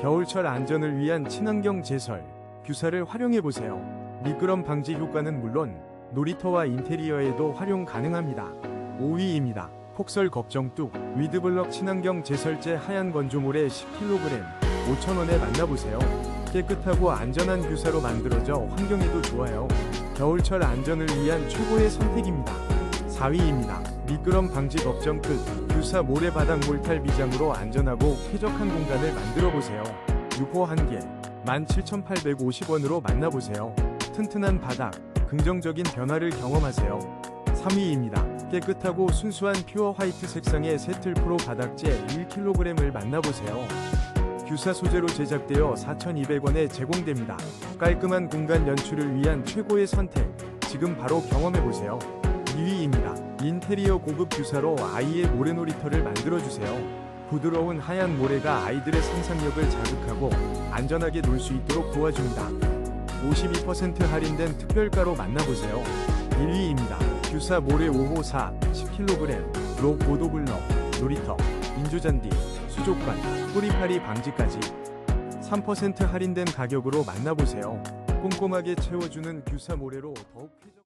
겨울철 안전을 위한 친환경 제설, 규사를 활용해보세요. 미끄럼 방지 효과는 물론 놀이터와 인테리어에도 활용 가능합니다. 5위입니다. 폭설 걱정 뚝 위드블럭 친환경 제설제 하얀 건조물에 10kg 5,000원에 만나보세요. 깨끗하고 안전한 규사로 만들어져 환경에도 좋아요. 겨울철 안전을 위한 최고의 선택입니다. 4위입니다. 미끄럼 방지 걱정 끝. 규사 모래바닥 몰탈 비장으로 안전하고 쾌적한 공간을 만들어 보세요. 유포 1개 17,850원으로 만나보세요. 튼튼한 바닥, 긍정적인 변화를 경험하세요. 3위입니다. 깨끗하고 순수한 퓨어 화이트 색상의 세틀 프로 바닥재 1kg을 만나보세요. 규사 소재로 제작되어 4,200원에 제공됩니다. 깔끔한 공간 연출을 위한 최고의 선택. 지금 바로 경험해보세요. 2위입니다. 인테리어 고급 규사로 아이의 모래놀이터를 만들어주세요. 부드러운 하얀 모래가 아이들의 상상력을 자극하고 안전하게 놀 수 있도록 도와줍니다. 52% 할인된 특별가로 만나보세요. 1위입니다. 규사 모래 5호 4 10kg 로 보도블럭 놀이터 인조잔디 수족관 뿌리파리 방지까지 3% 할인된 가격으로 만나보세요. 꼼꼼하게 채워주는 규사 모래로 더욱 쾌적